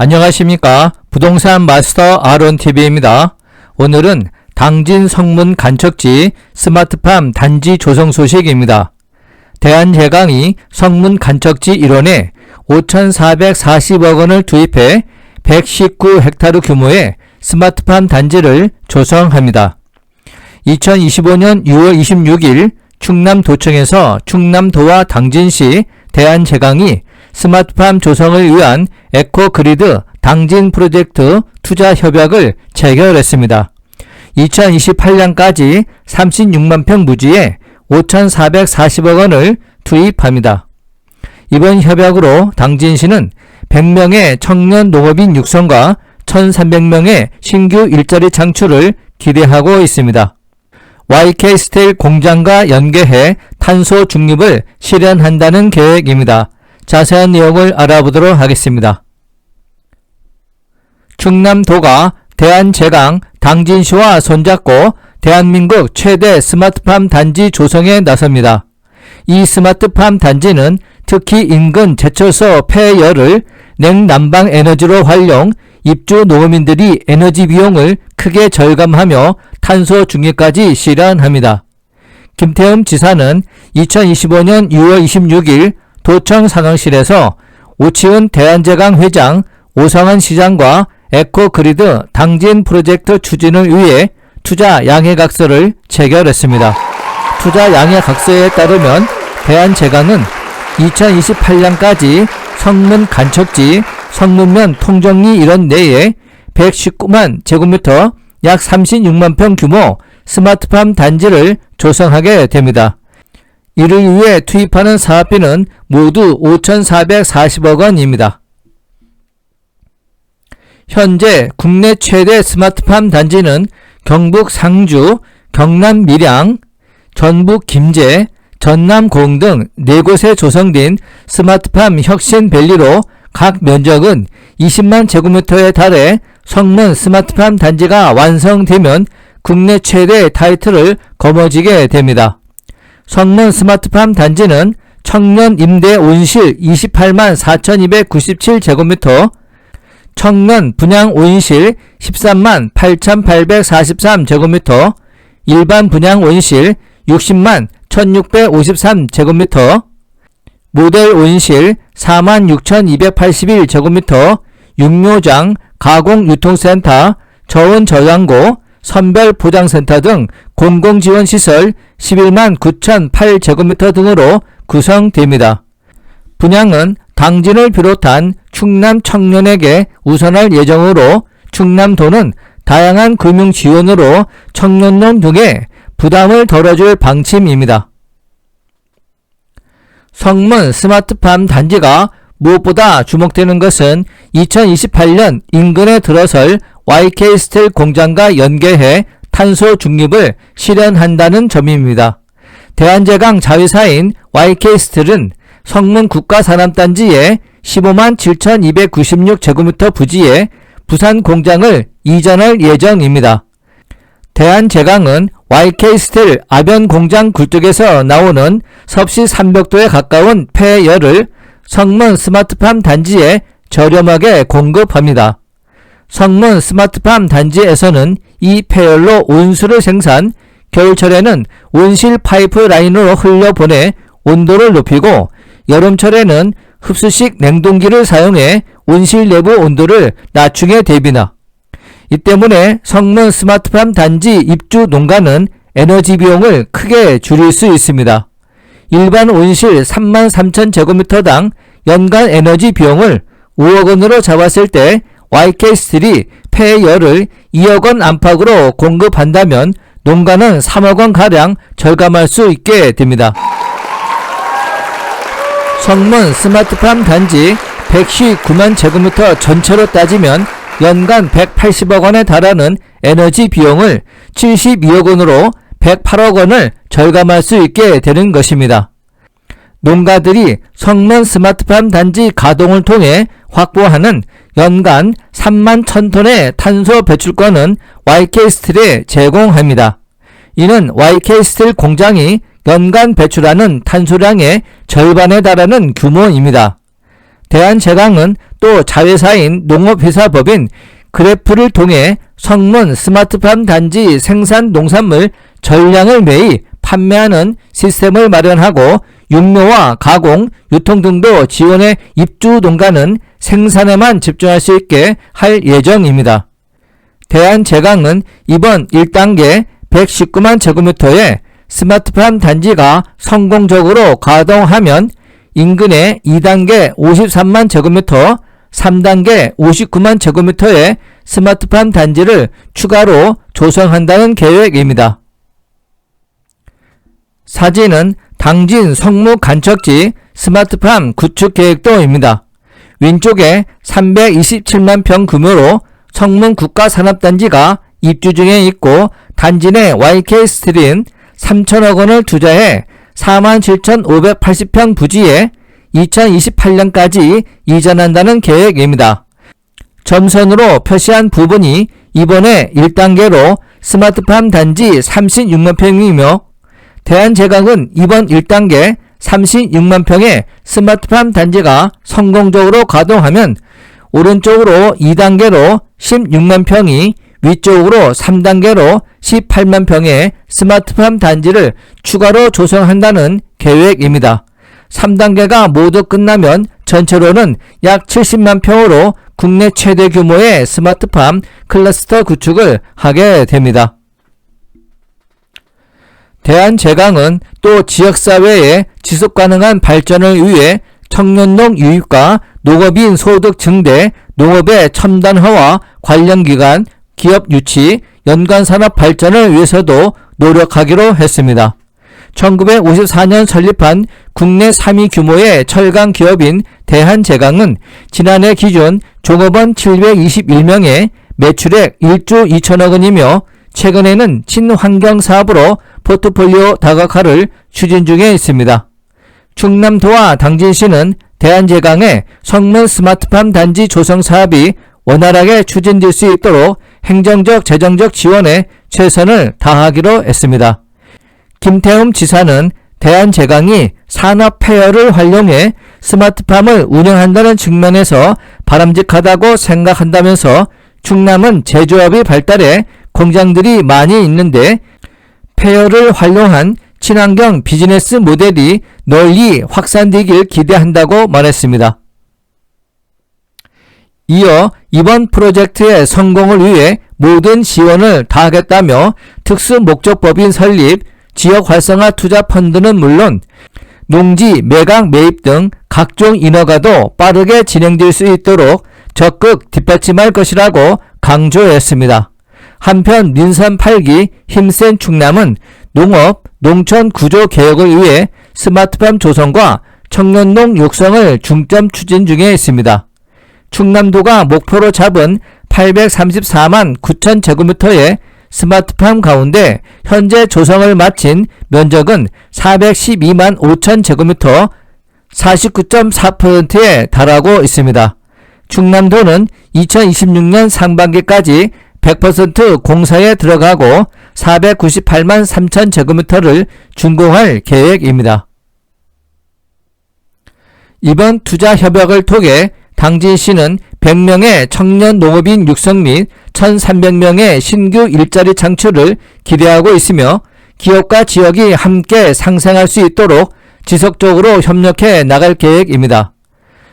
안녕하십니까. 부동산 마스터 아론TV입니다. 오늘은 당진 성문 간척지 스마트팜 단지 조성 소식입니다. 대한제강이 성문 간척지 일원에 5,440억 원을 투입해 119헥타르 규모의 스마트팜 단지를 조성합니다. 2025년 6월 26일 충남도청에서 충남도와 당진시 대한제강이 스마트팜 조성을 위한 에코그리드 당진 프로젝트 투자 협약을 체결했습니다. 2028년까지 36만 평 부지에 5,440억 원을 투입합니다. 이번 협약으로 당진시는 100명의 청년 농업인 육성과 1,300명의 신규 일자리 창출을 기대하고 있습니다. YK 스테일 공장과 연계해 탄소 중립을 실현한다는 계획입니다. 자세한 내용을 알아보도록 하겠습니다. 충남도가 대한제강 당진시와 손잡고 대한민국 최대 스마트팜 단지 조성에 나섭니다. 이 스마트팜 단지는 특히 인근 제철소 폐열을 냉난방 에너지로 활용, 입주 농어민들이 에너지 비용을 크게 절감하며 탄소 중립까지 실현합니다. 김태흠 지사는 2025년 6월 26일 도청 상황실에서 오치훈 대한제강 회장, 오성환 시장과 에코그리드 당진 프로젝트 추진을 위해 투자 양해각서를 체결했습니다. 투자 양해각서에 따르면 대한제강은 2028년까지 성문 간척지, 성문면 통정리 일원 내에 119만 제곱미터 약 36만 평 규모 스마트팜 단지를 조성하게 됩니다. 이를 위해 투입하는 사업비는 모두 5,440억 원입니다. 현재 국내 최대 스마트팜 단지는 경북 상주, 경남 밀양, 전북 김제, 전남 공등네 곳에 조성된 스마트팜 혁신밸리로 각 면적은 20만 제곱미터에 달해 성문 스마트팜 단지가 완성되면 국내 최대 타이틀을 거머쥐게 됩니다. 성문 스마트팜 단지는 청년 임대 온실 28만 4297제곱미터, 청년 분양 온실 13만 8843제곱미터, 일반 분양 온실 60만 1653제곱미터, 모델 온실 46,281제곱미터, 육묘장, 가공 유통센터, 저온 저장고, 선별포장센터 등 공공지원시설 11만 9,008제곱미터 등으로 구성됩니다. 분양은 당진을 비롯한 충남 청년에게 우선할 예정으로 충남도는 다양한 금융 지원으로 청년론 등의 부담을 덜어줄 방침입니다. 성문 스마트팜 단지가 무엇보다 주목되는 것은 2028년 인근에 들어설 YK 스틸 공장과 연계해 탄소 중립을 실현한다는 점입니다. 대한제강 자회사인 YK 스틸은 성문 국가산업단지에 15만 7,296제곱미터 부지에 부산 공장을 이전할 예정입니다. 대한제강은 YK 스틸 아변 공장 굴뚝에서 나오는 섭씨 300도에 가까운 폐열을 성문 스마트팜 단지에 저렴하게 공급합니다. 성문 스마트팜 단지에서는 이 폐열로 온수를 생산, 겨울철에는 온실 파이프 라인으로 흘려보내 온도를 높이고 여름철에는 흡수식 냉동기를 사용해 온실 내부 온도를 낮추게 됩니다. 이 때문에 성문 스마트팜 단지 입주 농가는 에너지 비용을 크게 줄일 수 있습니다. 일반 온실 3만 3천 제곱미터당 연간 에너지 비용을 5억 원으로 잡았을 때 YK 스틸이 폐열을 2억 원 안팎으로 공급한다면 농가는 3억 원 가량 절감할 수 있게 됩니다. 성문 스마트팜 단지 119만 제곱미터 전체로 따지면 연간 180억 원에 달하는 에너지 비용을 72억 원으로 108억 원을 절감할 수 있게 되는 것입니다. 농가들이 성문 스마트팜 단지 가동을 통해 확보하는 연간 3만 1000톤의 탄소 배출권은 YK 스틸에 제공합니다. 이는 YK 스틸 공장이 연간 배출하는 탄소량의 절반에 달하는 규모입니다. 대한제강은 또 자회사인 농업회사법인 그래프를 통해 성문 스마트팜 단지 생산 농산물 전량을 매입, 판매하는 시스템을 마련하고 육묘와 가공, 유통 등도 지원해 입주 농가는 생산에만 집중할 수 있게 할 예정입니다. 대한제강은 이번 1단계 119만 제곱미터의 스마트팜 단지가 성공적으로 가동하면 인근의 2단계 53만 제곱미터, 3단계 59만 제곱미터의 스마트팜 단지를 추가로 조성한다는 계획입니다. 사진은 당진 성무 간척지 스마트팜 구축 계획도입니다. 왼쪽에 327만 평 규모로 성문 국가산업단지가 입주 중에 있고 단지 내 YK 스트린 3천억 원을 투자해 47,580평 부지에 2028년까지 이전한다는 계획입니다. 점선으로 표시한 부분이 이번에 1단계로 스마트팜 단지 36만 평이며 대한제강은 이번 1단계 36만 평의 스마트팜 단지가 성공적으로 가동하면 오른쪽으로 2단계로 16만 평이 위쪽으로 3단계로 18만 평의 스마트팜 단지를 추가로 조성한다는 계획입니다. 3단계가 모두 끝나면 전체로는 약 70만 평으로 국내 최대 규모의 스마트팜 클러스터 구축을 하게 됩니다. 대한제강은 또 지역사회의 지속가능한 발전을 위해 청년농 유입과 농업인 소득 증대, 농업의 첨단화와 관련 기관, 기업 유치, 연관 산업 발전을 위해서도 노력하기로 했습니다. 1954년 설립한 국내 3위 규모의 철강 기업인 대한제강은 지난해 기준 종업원 721명에 매출액 1조 2천억 원이며 최근에는 친환경 사업으로 포트폴리오 다각화를 추진 중에 있습니다. 충남도와 당진시는 대한제강의 성문 스마트팜 단지 조성 사업이 원활하게 추진될 수 있도록 행정적 재정적 지원에 최선을 다하기로 했습니다. 김태흠 지사는 대한제강이 산업 폐허를 활용해 스마트팜을 운영한다는 측면에서 바람직하다고 생각한다면서 충남은 제조업이 발달해 공장들이 많이 있는데 폐허를 활용한 친환경 비즈니스 모델이 널리 확산되길 기대한다고 말했습니다. 이어 이번 프로젝트의 성공을 위해 모든 지원을 다하겠다며 특수 목적법인 설립, 지역 활성화 투자 펀드는 물론 농지 매각 매입 등 각종 인허가도 빠르게 진행될 수 있도록 적극 뒷받침할 것이라고 강조했습니다. 한편 민산 8기 힘센 충남은 농업, 농촌 구조 개혁을 위해 스마트팜 조성과 청년농 육성을 중점 추진 중에 있습니다. 충남도가 목표로 잡은 834만 9천 제곱미터의 스마트팜 가운데 현재 조성을 마친 면적은 412만 5천 제곱미터 49.4%에 달하고 있습니다. 충남도는 2026년 상반기까지 100% 공사에 들어가고 498만 3천 제곱미터를 준공할 계획입니다. 이번 투자 협약을 통해 당진시는 100명의 청년 농업인 육성 및 1,300명의 신규 일자리 창출을 기대하고 있으며 기업과 지역이 함께 상생할 수 있도록 지속적으로 협력해 나갈 계획입니다.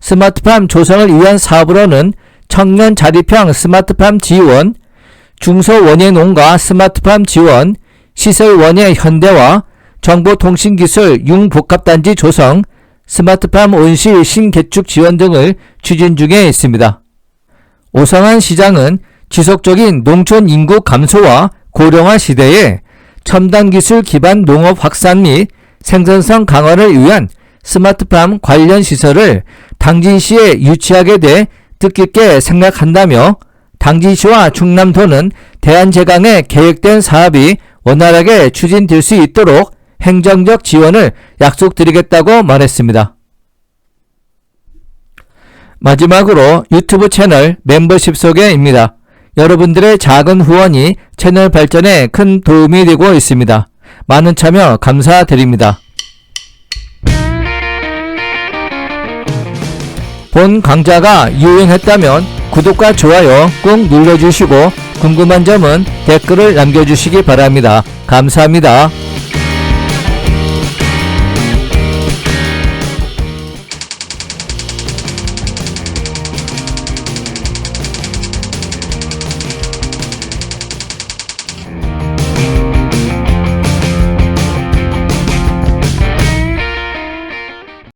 스마트팜 조성을 위한 사업으로는 청년 자립형 스마트팜 지원, 중소원예 농가 스마트팜 지원, 시설원예 현대화, 정보통신기술 융복합단지 조성, 스마트팜 온실 신개축 지원 등을 추진 중에 있습니다. 오상환 시장은 지속적인 농촌 인구 감소와 고령화 시대에 첨단 기술 기반 농업 확산 및 생산성 강화를 위한 스마트팜 관련 시설을 당진시에 유치하게 돼 뜻깊게 생각한다며 당진시와 충남도는 대한제강의 계획된 사업이 원활하게 추진될 수 있도록 행정적 지원을 약속드리겠다고 말했습니다. 마지막으로 유튜브 채널 멤버십 소개입니다. 여러분들의 작은 후원이 채널 발전에 큰 도움이 되고 있습니다. 많은 참여 감사드립니다. 본 강좌가 유용했다면 구독과 좋아요 꾹 눌러주시고 궁금한 점은 댓글을 남겨주시기 바랍니다. 감사합니다.